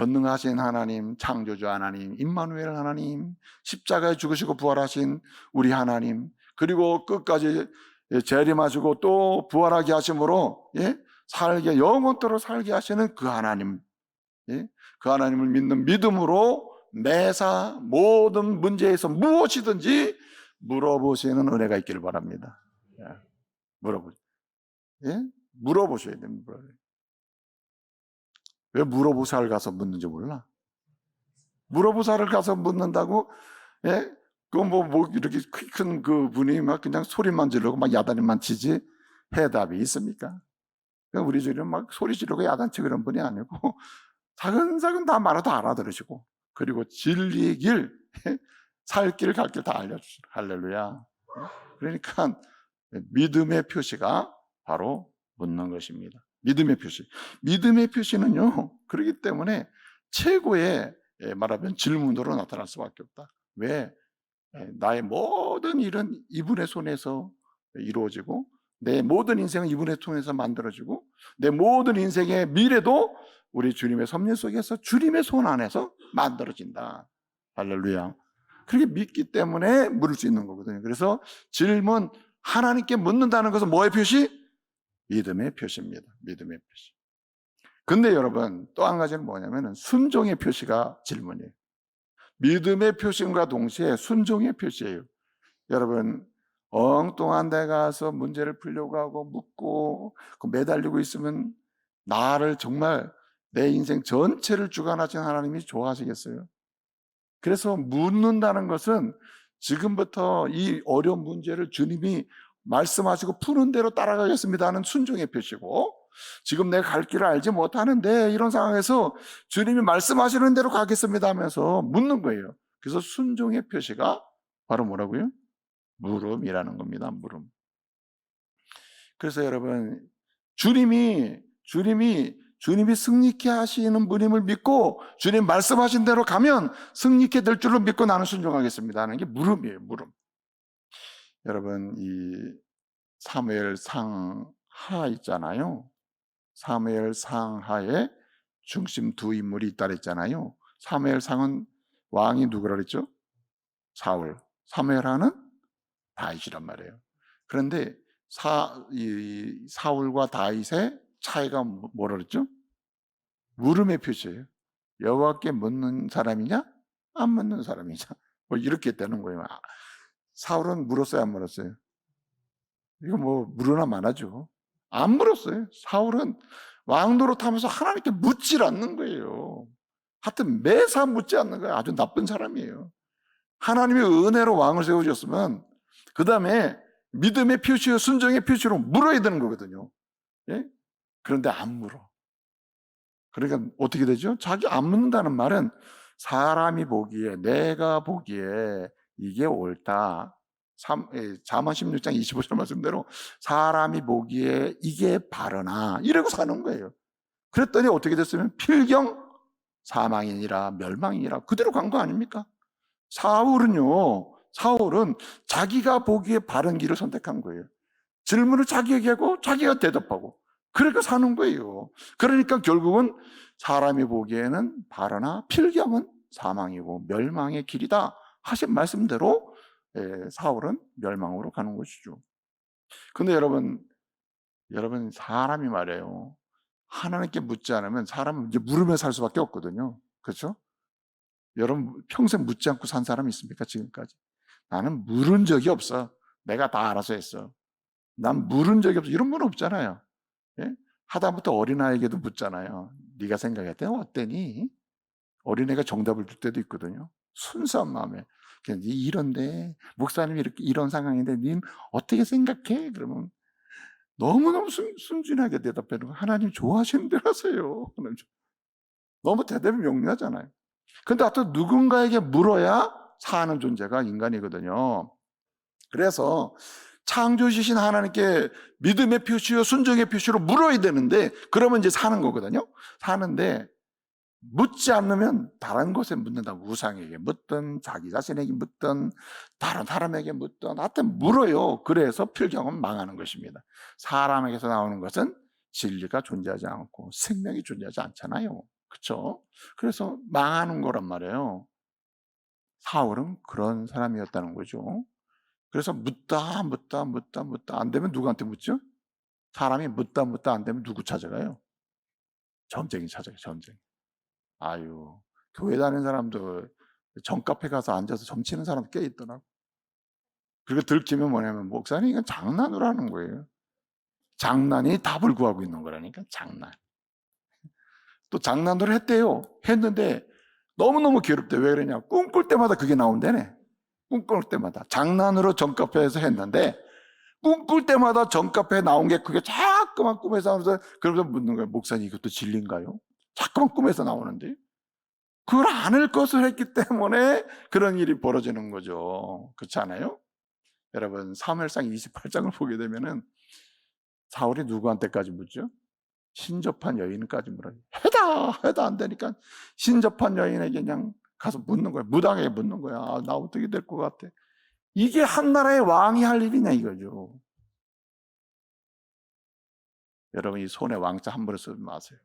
전능하신 하나님, 창조주 하나님, 임마누엘 하나님, 십자가에 죽으시고 부활하신 우리 하나님, 그리고 끝까지 예, 재림하시고 또 부활하게 하심으로 예? 살게 영원토록 살게 하시는 그 하나님, 예? 그 하나님을 믿는 믿음으로 매사 모든 문제에서 무엇이든지 물어보시는 은혜가 있기를 바랍니다. 예. 물어보, 예? 물어보셔야 됩니다. 왜 물어보살 가서 묻는지 몰라? 물어보살을 가서 묻는다고? 예? 그거 뭐, 뭐, 이렇게 큰 그 분이 막 그냥 소리만 지르고 막 야단만 치지 해답이 있습니까? 우리 주님은 막 소리 지르고 야단치고 그런 분이 아니고 사근사근 다 말아도 알아들으시고 그리고 진리의 길, 살 길, 갈 길 다 알려주시고 할렐루야. 그러니까 믿음의 표시가 바로 묻는 것입니다. 믿음의 표시. 믿음의 표시는요, 그렇기 때문에 최고의 예, 말하면 질문으로 나타날 수밖에 없다. 왜? 예, 나의 모든 일은 이분의 손에서 이루어지고, 내 모든 인생은 이분의 손에서 만들어지고, 내 모든 인생의 미래도 우리 주님의 섭리 속에서 주님의 손 안에서 만들어진다. 할렐루야. 그렇게 믿기 때문에 물을 수 있는 거거든요. 그래서 질문, 하나님께 묻는다는 것은 뭐의 표시? 믿음의 표시입니다. 믿음의 표시. 근데 여러분, 또 한 가지는 뭐냐면 순종의 표시가 질문이에요. 믿음의 표시과 동시에 순종의 표시예요. 여러분, 엉뚱한 데 가서 문제를 풀려고 하고 묻고 그 매달리고 있으면 나를 정말 내 인생 전체를 주관하신 하나님이 좋아하시겠어요? 그래서 묻는다는 것은 지금부터 이 어려운 문제를 주님이 말씀하시고 푸는 대로 따라가겠습니다 하는 순종의 표시고 지금 내가 갈 길을 알지 못하는데 이런 상황에서 주님이 말씀하시는 대로 가겠습니다 하면서 묻는 거예요. 그래서 순종의 표시가 바로 뭐라고요? 물음이라는 겁니다. 물음. 그래서 여러분 주님이 주님이 주님이 승리케 하시는 분임을 믿고 주님 말씀하신 대로 가면 승리케 될 줄로 믿고 나는 순종하겠습니다 하는 게 물음이에요. 물음. 여러분 이 사무엘 상하 있잖아요. 사무엘 상하에 중심 두 인물이 있다 그랬잖아요. 사무엘 상은 왕이 누구라 그랬죠? 사울. 사무엘 하는 다윗이란 말이에요. 그런데 사, 이, 사울과 다윗의 차이가 뭐- 뭐라 그랬죠? 물음의 표시예요. 여호와께 묻는 사람이냐? 안 묻는 사람이냐? 뭐 이렇게 되는 거예요. 아, 사울은 물었어요, 안 물었어요? 이거 뭐 물으나 말하죠. 안 물었어요. 사울은 왕도로 타면서 하나님께 묻질 않는 거예요. 하여튼 매사 묻지 않는 거예요. 아주 나쁜 사람이에요. 하나님의 은혜로 왕을 세우셨으면 그 다음에 믿음의 표시와 순종의 표시로 물어야 되는 거거든요. 예? 그런데 안 물어. 그러니까 어떻게 되죠? 자기 안 묻는다는 말은 사람이 보기에 내가 보기에 이게 옳다. 삼- 예, 잠언 16장 25절 말씀대로 사람이 보기에 이게 바르나 이러고 사는 거예요. 그랬더니 어떻게 됐으면 필경 사망이니라 멸망이니라 그대로 간 거 아닙니까? 사울은요. 사울은 자기가 보기에 바른 길을 선택한 거예요. 질문을 자기에게 하고 자기가 대답하고 그렇게 사는 거예요. 그러니까 결국은 사람이 보기에는 바르나 필경은 사망이고 멸망의 길이다 하신 말씀대로 예, 사울은 멸망으로 가는 것이죠. 근데 여러분, 여러분 사람이 말해요. 하나님께 묻지 않으면 사람은 이제 물으며 살 수밖에 없거든요. 그렇죠? 여러분 평생 묻지 않고 산 사람 있습니까? 지금까지? 나는 물은 적이 없어. 내가 다 알아서 했어. 난 물은 적이 없어. 이런 분 없잖아요. 예? 하다못해 어린아이에게도 묻잖아요. 네가 생각할 때는 어때니? 어린애가 정답을 줄 때도 있거든요. 순수한 마음에. 니 이런데 목사님이 이렇게 이런 상황인데 님 어떻게 생각해? 그러면 너무너무 순, 순진하게 대답하는 거 하나님 좋아하시는 대로 하세요. 너무 대답이 명료하잖아요. 근데 하여튼 누군가에게 물어야 사는 존재가 인간이거든요. 그래서 창조주신 하나님께 믿음의 표시요 순종의 표시로 물어야 되는데 그러면 이제 사는 거거든요. 사는데 묻지 않으면 다른 곳에 묻는다. 우상에게 묻든 자기 자신에게 묻든 다른 사람에게 묻든 하여튼 물어요. 그래서 필경은 망하는 것입니다. 사람에게서 나오는 것은 진리가 존재하지 않고 생명이 존재하지 않잖아요. 그렇죠? 그래서 망하는 거란 말이에요. 사울은 그런 사람이었다는 거죠. 그래서 묻다 묻다 묻다 묻다 안 되면 누구한테 묻죠? 사람이 묻다 묻다 안 되면 누구 찾아가요? 점쟁이 찾아가요. 점쟁이. 아유 교회 다니는 사람도 정카페 가서 앉아서 점치는 사람 꽤 있더라고. 그리고 들키면 뭐냐면 목사님 이건 장난으로 하는 거예요. 장난이 답을 구하고 있는 거라니까 장난. 또 장난으로 했대요. 했는데 너무너무 괴롭대. 왜 그러냐. 꿈꿀 때마다 그게 나온대네. 꿈꿀 때마다. 장난으로 정카페에서 했는데 꿈꿀 때마다 정카페에 나온 게 그게 자꾸만 꿈에서 하면서 그러면서 묻는 거예요. 목사님 이것도 진리인가요? 자꾸만 꿈에서 나오는데 그걸 안을 것을 했기 때문에 그런 일이 벌어지는 거죠. 그렇지 않아요? 여러분 사무엘상 28장을 보게 되면은 사울이 누구한테까지 묻죠? 신접한 여인까지 물어요. 해다 해다 안 되니까 신접한 여인에게 그냥 가서 묻는 거야. 무당에게 묻는 거야. 아, 나 어떻게 될 것 같아? 이게 한 나라의 왕이 할 일이냐 이거죠. 여러분 이 손에 왕자 함부로 쓰지 마세요.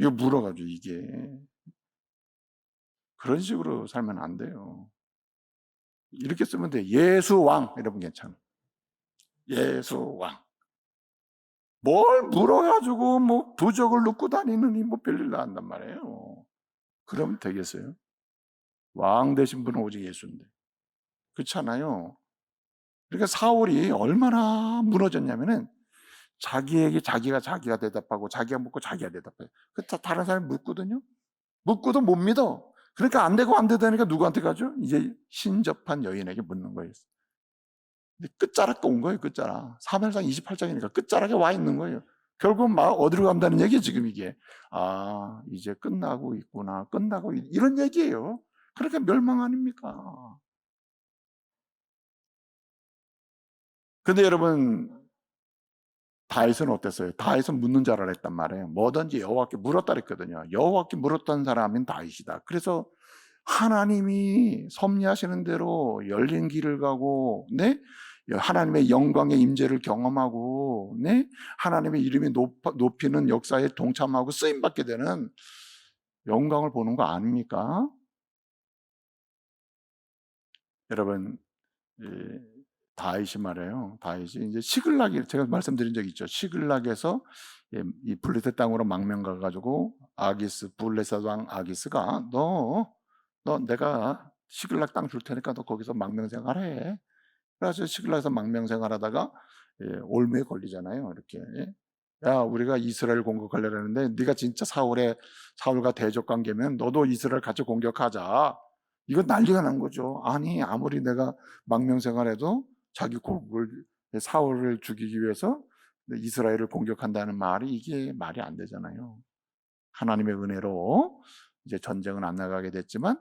예? 이거 물어가지고 이게 그런 식으로 살면 안 돼요. 이렇게 쓰면 돼. 예수 왕 여러분 괜찮아. 예수 왕. 뭘 물어가지고 뭐 부적을 넣고 다니느니 뭐 별일 나한단 말이에요. 그러면 되겠어요? 왕 되신 분은 오직 예수인데. 그렇잖아요. 그러니까 사울이 얼마나 무너졌냐면은 자기에게 자기가 자기가 대답하고 자기가 묻고 자기가 대답해. 그 다- 다른 사람이 묻거든요. 묻고도 못 믿어. 그러니까 안 되고 안 되다니까 누구한테 가죠? 이제 신접한 여인에게 묻는 거예요. 근데 끝자락도 온 거예요, 끝자락. 3일상 28장이니까 끝자락에 와 있는 거예요. 결국은 막 어디로 간다는 얘기예요, 지금 이게. 아, 이제 끝나고 있구나. 끝나고, 있- 이런 얘기예요. 그러니까 멸망 아닙니까? 근데 여러분, 다윗은 어땠어요? 다윗은 묻는 자라 했단 말이에요. 뭐든지 여호와께 물었다 그랬거든요. 여호와께 물었던 사람인 다윗이다. 그래서 하나님이 섭리하시는 대로 열린 길을 가고, 네? 하나님의 영광의 임재를 경험하고, 네? 하나님의 이름이 높, 높이는 역사에 동참하고 쓰임 받게 되는 영광을 보는 거 아닙니까? 여러분, 이 다윗이 말해요. 다윗이 이제 시글락이 제가 말씀드린 적 있죠. 시글락에서 예, 이 블레셋 땅으로 망명 가가지고 아기스 블레셋 왕 아기스가 너, 너 내가 시글락 땅 줄 테니까 너 거기서 망명 생활해. 그래서 시글락에서 망명 생활하다가 예, 올무에 걸리잖아요. 이렇게 야 우리가 이스라엘 공격하려고 했는데 네가 진짜 사울의 사울과 대적 관계면 너도 이스라엘 같이 공격하자. 이거 난리가 난 거죠. 아니 아무리 내가 망명 생활해도 자기 곡을 사울을 죽이기 위해서 이스라엘을 공격한다는 말이 이게 말이 안 되잖아요. 하나님의 은혜로 이제 전쟁은 안 나가게 됐지만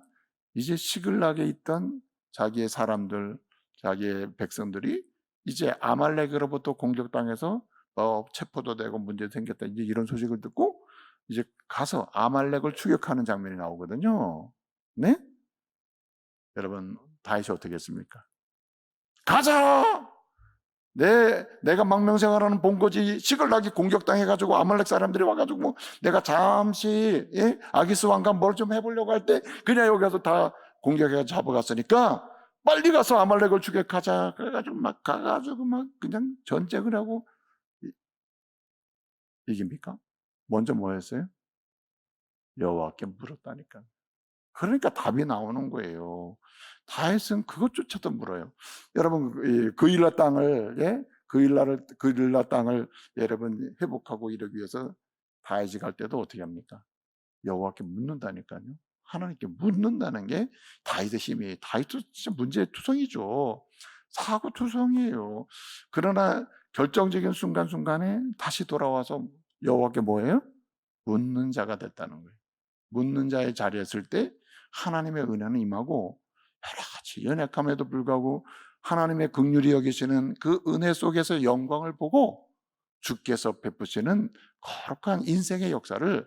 이제 시글락에 있던 자기의 사람들, 자기의 백성들이 이제 아말렉으로부터 공격당해서 어, 체포도 되고 문제 생겼다 이제 이런 소식을 듣고 이제 가서 아말렉을 추격하는 장면이 나오거든요. 네? 여러분 다윗이 어떻게 했습니까? 가자! 내, 내가 망명생활하는 본거지 시글락이 공격당해가지고 아말렉 사람들이 와가지고 뭐 내가 잠시 예? 아기스 왕과 뭘 좀 해보려고 할 때 그냥 여기 가서 다 공격해서 잡아갔으니까 빨리 가서 아말렉을 추격하자 그래가지고 막 가가지고 막 그냥 전쟁을 하고 이- 이깁니까? 먼저 뭐 했어요? 여호와께 물었다니까. 그러니까 답이 나오는 거예요. 다윗은 그것조차도 물어요. 여러분 이 그일라 땅을 예? 그일라를 그일라 땅을 여러분 회복하고 이러기 위해서 다윗이 갈 때도 어떻게 합니까? 여호와께 묻는다니까요. 하나님께 묻는다는 게 다윗의 힘이 다윗도 진짜 문제 투성이죠. 사고 투성이에요. 그러나 결정적인 순간순간에 다시 돌아와서 여호와께 뭐예요? 묻는 자가 됐다는 거예요. 묻는 자의 자리에 있을 때 하나님의 은혜는 임하고 여러 가지 연약함에도 불구하고 하나님의 극률이 여기시는 그 은혜 속에서 영광을 보고 주께서 베푸시는 거룩한 인생의 역사를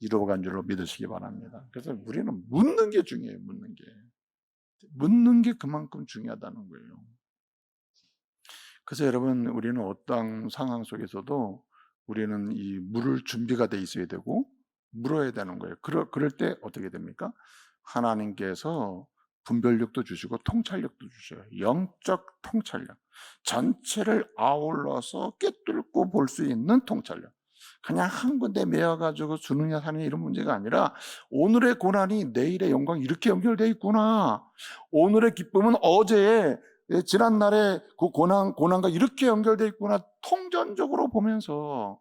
이루어간 줄로 믿으시기 바랍니다. 그래서 우리는 묻는 게 중요해요. 묻는 게 묻는 게 그만큼 중요하다는 거예요. 그래서 여러분 우리는 어떤 상황 속에서도 우리는 이 물을 준비가 돼 있어야 되고 물어야 되는 거예요. 그럴, 그럴 때 어떻게 됩니까? 하나님께서 분별력도 주시고 통찰력도 주셔요. 영적 통찰력. 전체를 아울러서 꿰뚫고 볼 수 있는 통찰력. 그냥 한 군데 메어가지고 주느냐 사느냐 이런 문제가 아니라 오늘의 고난이 내일의 영광 이렇게 연결되어 있구나. 오늘의 기쁨은 어제의 예, 지난날의 그 고난, 고난과 이렇게 연결되어 있구나. 통전적으로 보면서.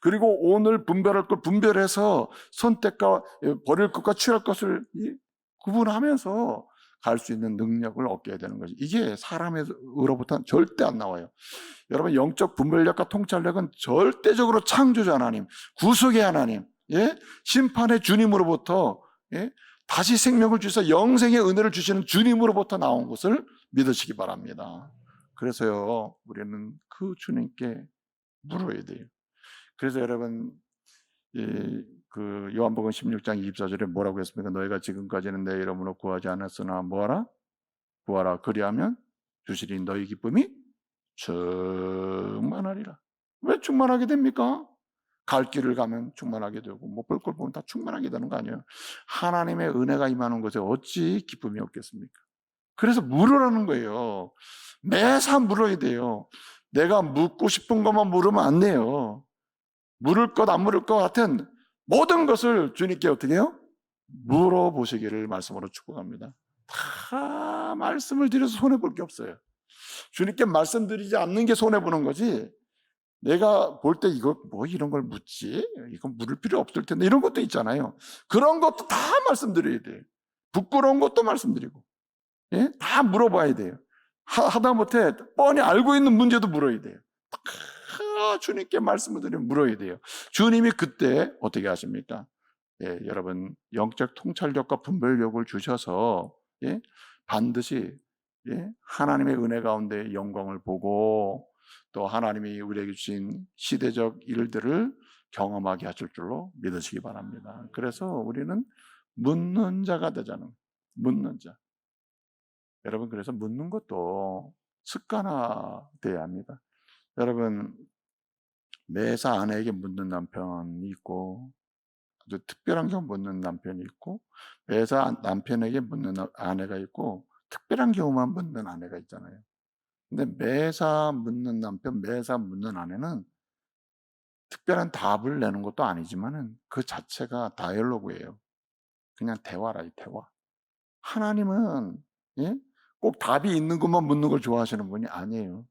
그리고 오늘 분별할 걸 분별해서 선택과 예, 버릴 것과 취할 것을 이- 구분하면서 갈 수 있는 능력을 얻게 되는 거지. 이게 사람으로부터 절대 안 나와요. 여러분 영적 분별력과 통찰력은 절대적으로 창조자 하나님, 구속의 하나님, 예? 심판의 주님으로부터 예? 다시 생명을 주셔서 영생의 은혜를 주시는 주님으로부터 나온 것을 믿으시기 바랍니다. 그래서요, 우리는 그 주님께 물어야 돼요. 그래서 여러분, 이, 그 요한복음 16장 24절에 뭐라고 했습니까? 너희가 지금까지는 내 이름으로 구하지 않았으나 뭐하라? 구하라. 그리하면 주시리 너희 기쁨이 충만하리라. 왜 충만하게 됩니까? 갈 길을 가면 충만하게 되고 못볼걸 보면 다 충만하게 되는 거 아니에요. 하나님의 은혜가 임하는 것에 어찌 기쁨이 없겠습니까? 그래서 물으라는 거예요. 매사 물어야 돼요. 내가 묻고 싶은 것만 물으면 안 돼요. 물을 것 안 물을 것 같은 모든 것을 주님께 어떻게 해요? 물어보시기를 말씀으로 축복합니다. 다 말씀을 드려서 손해볼 게 없어요. 주님께 말씀드리지 않는 게 손해보는 거지. 내가 볼 때 이거 뭐 이런 걸 묻지? 이건 물을 필요 없을 텐데 이런 것도 있잖아요. 그런 것도 다 말씀드려야 돼요. 부끄러운 것도 말씀드리고. 예? 다 물어봐야 돼요. 하, 하다못해 뻔히 알고 있는 문제도 물어야 돼요. 다 주님께 말씀을 드리면 물어야 돼요. 주님이 그때 어떻게 하십니까? 예, 여러분 영적 통찰력과 분별력을 주셔서 예? 반드시 예? 하나님의 은혜 가운데 영광을 보고 또 하나님이 우리에게 주신 시대적 일들을 경험하게 하실 줄로 믿으시기 바랍니다. 그래서 우리는 묻는 자가 되자는 묻는 자. 여러분 그래서 묻는 것도 습관화돼야 합니다. 여러분 매사 아내에게 묻는 남편이 있고 아주 특별한 경우 묻는 남편이 있고 매사 남편에게 묻는 아내가 있고 특별한 경우만 묻는 아내가 있잖아요. 근데 매사 묻는 남편, 매사 묻는 아내는 특별한 답을 내는 것도 아니지만은 그 자체가 다이얼로그예요. 그냥 대화라 이 대화. 하나님은 예? 꼭 답이 있는 것만 묻는 걸 좋아하시는 분이 아니에요.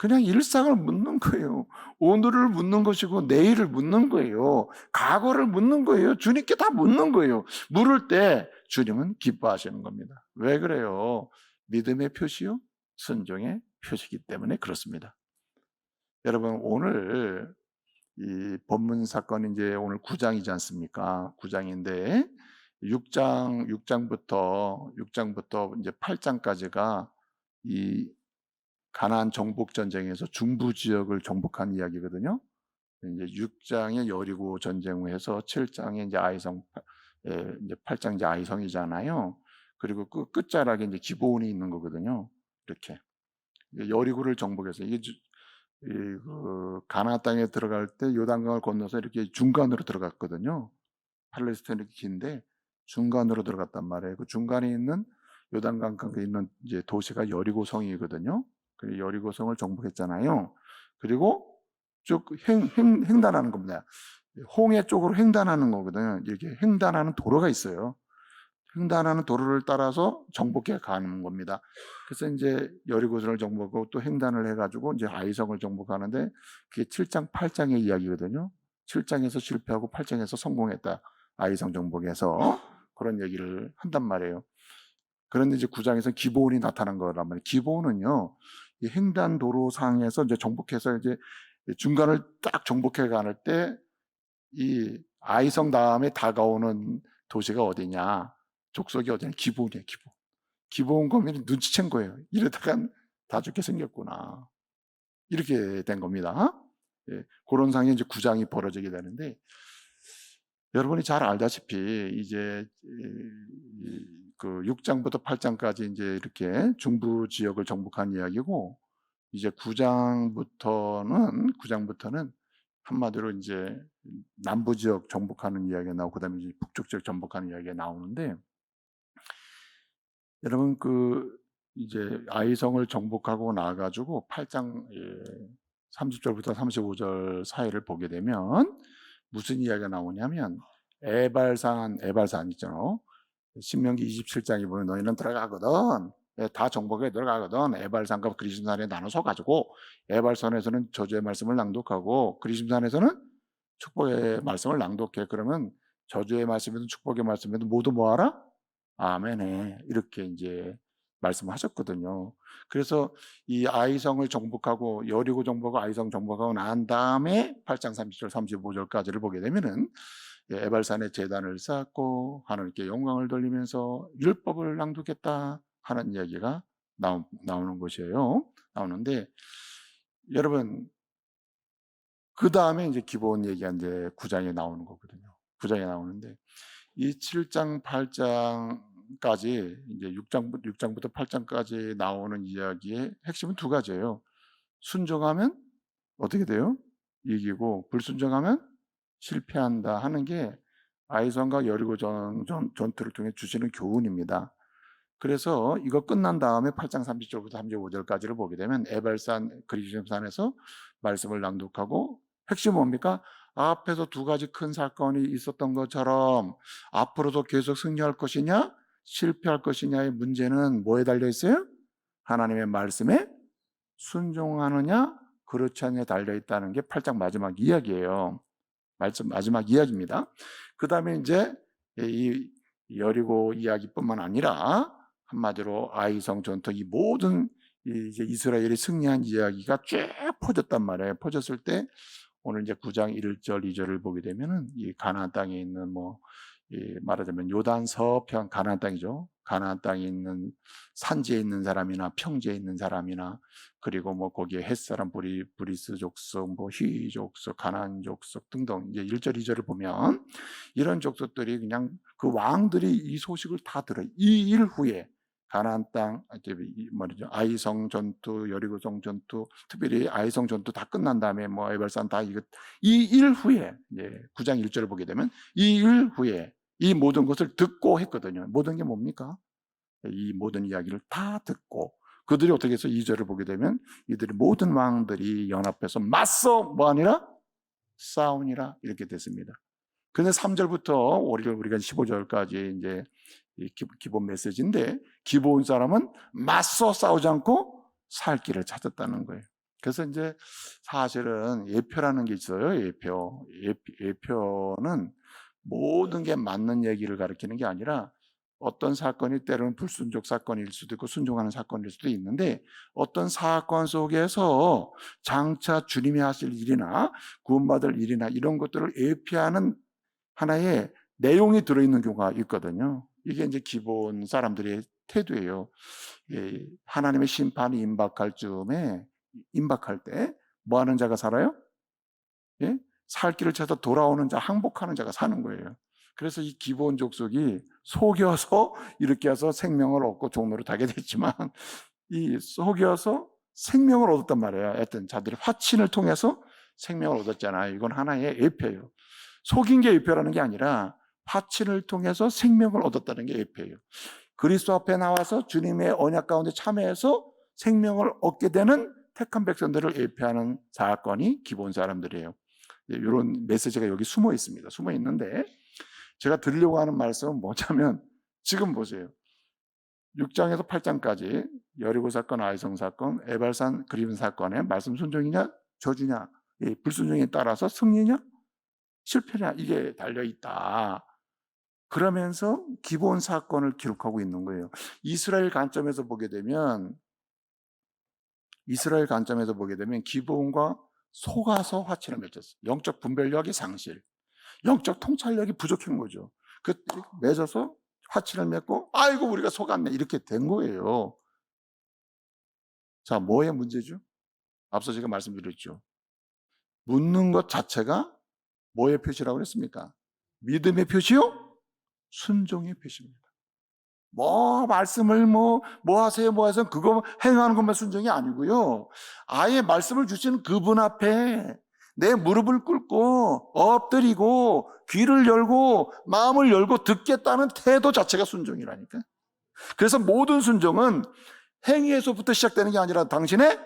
그냥 일상을 묻는 거예요. 오늘을 묻는 것이고 내일을 묻는 거예요. 과거를 묻는 거예요. 주님께 다 묻는 거예요. 물을 때 주님은 기뻐하시는 겁니다. 왜 그래요? 믿음의 표시요? 순종의 표시기 때문에 그렇습니다. 여러분 오늘 이 법문 사건이 이제 오늘 9장이지 않습니까? 9장인데 6장 6장부터 6장부터 이제 8장까지가 이 가나안 정복 전쟁에서 중부 지역을 정복한 이야기거든요. 이제 6장에 여리고 전쟁을 해서 7장에 이제 아이성 예, 이제 8장 이제 아이성이잖아요. 그리고 그 끝자락에 이제 기본이 있는 거거든요. 이렇게 여리고를 정복해서 이게 그 가나 땅에 들어갈 때 요단강을 건너서 이렇게 중간으로 들어갔거든요. 팔레스타인이 긴데 중간으로 들어갔단 말이에요. 그 중간에 있는 요단강 강에 있는 이제 도시가 여리고 성이거든요. 그 여리고성을 정복했잖아요. 그리고 쭉 횡, 횡, 횡단하는 겁니다. 홍해 쪽으로 횡단하는 거거든요. 이렇게 횡단하는 도로가 있어요. 횡단하는 도로를 따라서 정복해 가는 겁니다. 그래서 이제 여리고성을 정복하고 또 횡단을 해가지고 이제 아이성을 정복하는데 그게 7장, 8장의 이야기거든요. 7장에서 실패하고 8장에서 성공했다. 아이성 정복에서 그런 얘기를 한단 말이에요. 그런데 이제 9장에서 기본이 나타난 거란 말이에요. 기본은요, 이 횡단 도로상에서 이제 정복해서 이제 중간을 딱 정복해 가는 때 이 아이성 다음에 다가오는 도시가 어디냐, 족속이 어디냐, 기본이에요, 기본. 기본 거면 눈치챈 거예요. 이러다간 다 죽게 생겼구나. 이렇게 된 겁니다. 예, 그런 상에 이제 9장이 벌어지게 되는데, 여러분이 잘 알다시피 이제 그 6장부터 8장까지 이제 이렇게 중부 지역을 정복한 이야기고 이제 9장부터는 9장부터는 한마디로 이제 남부 지역 정복하는 이야기가 나오고 그다음에 이제 북쪽 지역 정복하는 이야기가 나오는데 여러분 그 이제 아이성을 정복하고 나가지고 8장 30절부터 35절 사이를 보게 되면 무슨 이야기가 나오냐면 에발산 에발산 있잖아. 신명기 27장에 보면 너희는 들어가거든. 예, 다 정복에 들어가거든. 에발산과 그리심산에 나눠서 가지고 에발산에서는 저주의 말씀을 낭독하고 그리심산에서는 축복의 말씀을 낭독해. 그러면 저주의 말씀에도 축복의 말씀에도 모두 뭐하라? 아멘해. 이렇게 이제 말씀하셨거든요. 그래서 이 아이성을 정복하고 여리고 정복하고 아이성 정복하고 난 다음에 8장 30절 35절까지를 보게 되면은 예, 에발산에 재단을 쌓고 하나님께 영광을 돌리면서 율법을 낭독했다 하는 이야기가 나오, 나오는 것이에요. 나오는데 여러분 그 다음에 이제 기본 얘기가 이제 9장에 나오는 거거든요. 9장에 나오는데 이 7장 8장까지 이제 6장 6장부터 8장까지 나오는 이야기의 핵심은 두 가지예요. 순종하면 어떻게 돼요? 이기고 불순종하면 실패한다 하는 게 아이성과 여리고 전, 전, 전투를 통해 주시는 교훈입니다. 그래서 이거 끝난 다음에 8장 30절부터 35절까지를 보게 되면 에발산 그리심산에서 말씀을 낭독하고 핵심 뭡니까? 앞에서 두 가지 큰 사건이 있었던 것처럼 앞으로도 계속 승리할 것이냐 실패할 것이냐의 문제는 뭐에 달려 있어요? 하나님의 말씀에 순종하느냐 그렇지 않느냐 달려 있다는 게 8장 마지막 이야기예요. 말씀 마지막 이야기입니다. 그 다음에 이제 이 여리고 이야기뿐만 아니라 한마디로 아이성 전투 이 모든 이제 이스라엘이 승리한 이야기가 쭉 퍼졌단 말이에요. 퍼졌을 때 오늘 이제 9장 1절 2절을 보게 되면은 이 가나안 땅에 있는 뭐 말하자면 요단 서편 가나안 땅이죠. 가나안 땅에 있는 산지에 있는 사람이나 평지에 있는 사람이나 그리고 뭐 거기에 햇사람 브리 브리스 족속 뭐휘 족속 가나안 족속 등등 이제 1절 2절을 보면 이런 족속들이 그냥 그 왕들이 이 소식을 다 들어 이 일 후에 가나안 땅 뭐죠? 아이성 전투 여리고성 전투 특별히 아이성 전투 다 끝난 다음에 뭐 에발산 다 이거 이 일 후에 이제 9장 1절을 보게 되면 이 일 후에 이 모든 것을 듣고 했거든요. 모든 게 뭡니까? 이 모든 이야기를 다 듣고 그들이 어떻게 해서 2절을 보게 되면 이들이 모든 왕들이 연합해서 맞서 뭐 아니라 싸우니라 이렇게 됐습니다. 근데 3절부터 우리가 15절까지 이제 기본 메시지인데 기본 사람은 맞서 싸우지 않고 살 길을 찾았다는 거예요. 그래서 이제 사실은 예표라는 게 있어요. 예표. 예표는 모든 게 맞는 얘기를 가리키는 게 아니라 어떤 사건이 때로는 불순종 사건일 수도 있고 순종하는 사건일 수도 있는데 어떤 사건 속에서 장차 주님이 하실 일이나 구원받을 일이나 이런 것들을 예피하는 하나의 내용이 들어있는 경우가 있거든요. 이게 이제 기본 사람들의 태도예요. 예, 하나님의 심판이 임박할 즈음에 임박할 때 뭐 하는 자가 살아요? 예? 살 길을 찾아 돌아오는 자, 항복하는 자가 사는 거예요. 그래서 이 기본 족속이 속여서 이렇게 해서 생명을 얻고 종로로 가게 됐지만 이 속여서 생명을 얻었단 말이에요. 하여튼 자들이 화친을 통해서 생명을 얻었잖아요. 이건 하나의 예표예요. 속인 게 예표라는 게 아니라 화친을 통해서 생명을 얻었다는 게 예표예요. 그리스도 앞에 나와서 주님의 언약 가운데 참여해서 생명을 얻게 되는 택한 백성들을 예표하는 사건이 기본 사람들이에요. 이런 메시지가 여기 숨어 있습니다. 숨어 있는데 제가 드리려고 하는 말씀은 뭐냐면 지금 보세요. 6장에서 8장까지 여리고 사건, 아이성 사건, 에발산 그림 사건의 말씀 순종이냐 저주냐 불순종에 따라서 승리냐 실패냐 이게 달려 있다. 그러면서 기본 사건을 기록하고 있는 거예요. 이스라엘 관점에서 보게 되면 이스라엘 관점에서 보게 되면 기본과 속아서 화친을 맺었어요. 영적 분별력이 상실, 영적 통찰력이 부족한 거죠. 그 맺어서 화친을 맺고 아이고 우리가 속았네 이렇게 된 거예요. 자, 뭐의 문제죠? 앞서 제가 말씀드렸죠. 묻는 것 자체가 뭐의 표시라고 그랬습니까? 믿음의 표시요? 순종의 표시입니다. 뭐 말씀을 뭐뭐 하세요 뭐 해서 그거 행하는 것만 순종이 아니고요. 아예 말씀을 주시는 그분 앞에 내 무릎을 꿇고 엎드리고 귀를 열고 마음을 열고 듣겠다는 태도 자체가 순종이라니까. 그래서 모든 순종은 행위에서부터 시작되는 게 아니라 당신의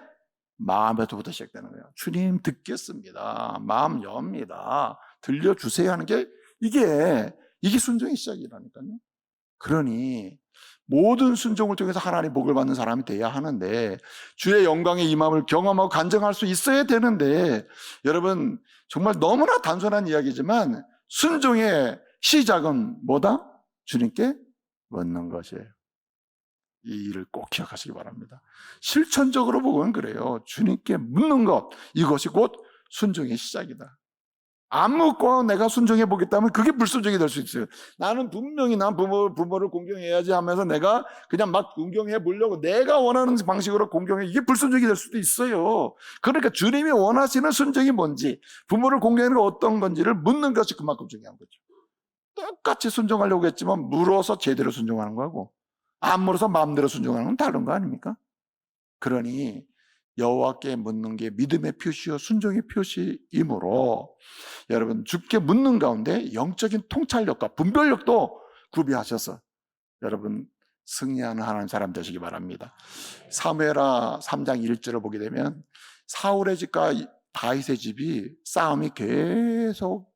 마음에서부터 시작되는 거예요. 주님 듣겠습니다. 마음 엽니다. 들려주세요 하는 게 이게 이게 순종의 시작이라니까요. 그러니 모든 순종을 통해서 하나님 복을 받는 사람이 돼야 하는데 주의 영광의 임함을 경험하고 간증할 수 있어야 되는데 여러분 정말 너무나 단순한 이야기지만 순종의 시작은 뭐다? 주님께 묻는 것이에요. 이 일을 꼭 기억하시기 바랍니다. 실천적으로 보면 그래요. 주님께 묻는 것 이것이 곧 순종의 시작이다. 안 묻고 내가 순종해 보겠다면 그게 불순종이 될 수 있어요. 나는 분명히 난 부모, 부모를 공경해야지 하면서 내가 그냥 막 공경해 보려고 내가 원하는 방식으로 공경해 이게 불순종이 될 수도 있어요. 그러니까 주님이 원하시는 순종이 뭔지 부모를 공경하는 게 어떤 건지를 묻는 것이 그만큼 중요한 거죠. 똑같이 순종하려고 했지만 물어서 제대로 순종하는 거하고 안 물어서 마음대로 순종하는 건 다른 거 아닙니까? 그러니 여호와께 묻는 게 믿음의 표시요 순종의 표시이므로 여러분 주께 묻는 가운데 영적인 통찰력과 분별력도 구비하셔서 여러분 승리하는 하나님 사람 되시기 바랍니다. 사무엘하 3장 1절을 보게 되면 사울의 집과 다윗의 집이 싸움이 계속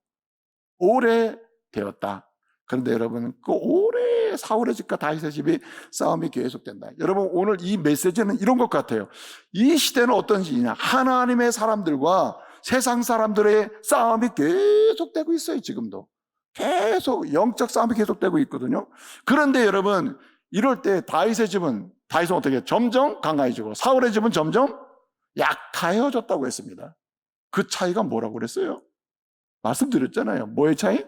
오래 되었다. 그런데 여러분 그 오래 사울의 집과 다윗의 집이 싸움이 계속된다. 여러분 오늘 이 메시지는 이런 것 같아요. 이 시대는 어떤 시대냐? 하나님의 사람들과 세상 사람들의 싸움이 계속되고 있어요. 지금도 계속 영적 싸움이 계속되고 있거든요. 그런데 여러분 이럴 때 다윗의 집은 다윗은 어떻게? 점점 강화해지고 사울의 집은 점점 약하여졌다고 했습니다. 그 차이가 뭐라고 그랬어요? 말씀드렸잖아요. 뭐의 차이?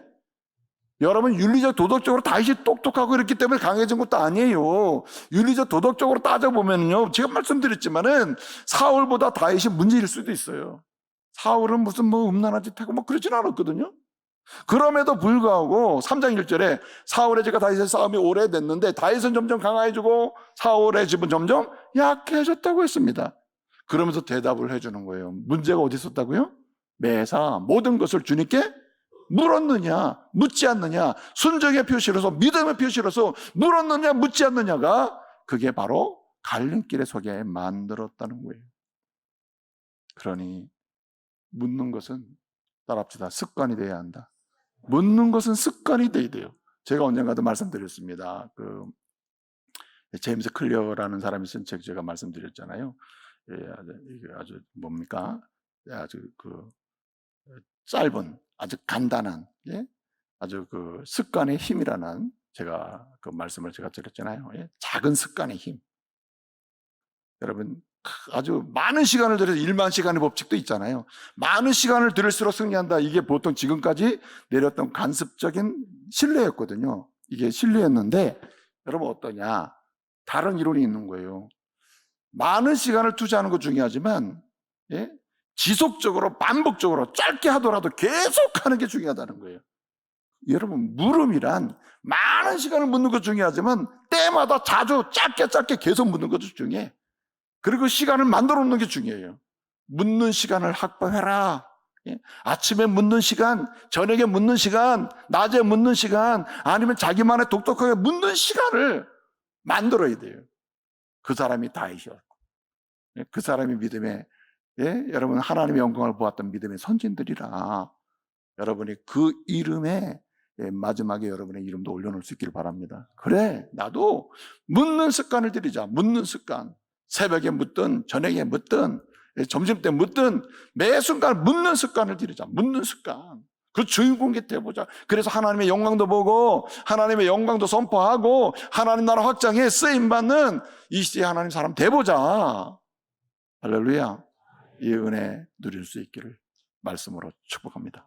여러분 윤리적 도덕적으로 다윗이 똑똑하고 이렇기 때문에 강해진 것도 아니에요. 윤리적 도덕적으로 따져보면요. 제가 말씀드렸지만은 사울보다 다윗이 문제일 수도 있어요. 사울은 무슨 뭐 음란한 짓 하고 뭐 그러진 않았거든요. 그럼에도 불구하고 3장 1절에 사울의 집과 다윗의 싸움이 오래됐는데 다윗은 점점 강화해지고 사울의 집은 점점 약해졌다고 했습니다. 그러면서 대답을 해주는 거예요. 문제가 어디 있었다고요? 매사 모든 것을 주님께 물었느냐, 묻지 않느냐, 순정의 표시로서, 믿음의 표시로서 물었느냐, 묻지 않느냐가 그게 바로 갈림길의 속에 만들었다는 거예요. 그러니 묻는 것은 따라합시다. 습관이 돼야 한다. 묻는 것은 습관이 돼야 돼요. 제가 언젠가도 말씀드렸습니다. 그 제임스 클리어라는 사람이 쓴 책 제가 말씀드렸잖아요. 예, 아주, 아주 뭡니까? 아주 그 짧은 아주 간단한 예? 아주 그 습관의 힘이라는 제가 그 말씀을 제가 드렸잖아요. 예? 작은 습관의 힘. 여러분 아주 많은 시간을 들여서 1만 시간의 법칙도 있잖아요. 많은 시간을 들을수록 승리한다. 이게 보통 지금까지 내렸던 간습적인 신뢰였거든요. 이게 신뢰였는데 여러분 어떠냐? 다른 이론이 있는 거예요. 많은 시간을 투자하는 것 중요하지만 예? 지속적으로 반복적으로 짧게 하더라도 계속 하는 게 중요하다는 거예요. 여러분 물음이란 많은 시간을 묻는 것 중요하지만 때마다 자주 짧게 짧게 계속 묻는 것도 중요해. 그리고 시간을 만들어 놓는 게 중요해요. 묻는 시간을 확보해라. 예? 아침에 묻는 시간, 저녁에 묻는 시간, 낮에 묻는 시간, 아니면 자기만의 독특하게 묻는 시간을 만들어야 돼요. 그 사람이 다이셨고, 예? 그 사람이 믿음의 예? 여러분 하나님의 영광을 보았던 믿음의 선진들이라 여러분이 그 이름에 예, 마지막에 여러분의 이름도 올려놓을 수 있기를 바랍니다. 그래, 나도 묻는 습관을 들이자. 묻는 습관. 새벽에 묻든 저녁에 묻든 예, 점심 때 묻든 매 순간 묻는 습관을 들이자. 묻는 습관. 그 주인공 곁에 보자. 그래서 하나님의 영광도 보고 하나님의 영광도 선포하고 하나님 나라 확장에 쓰임 받는 이 시대의 하나님 사람 돼보자. 할렐루야. 이 은혜 누릴 수 있기를 말씀으로 축복합니다.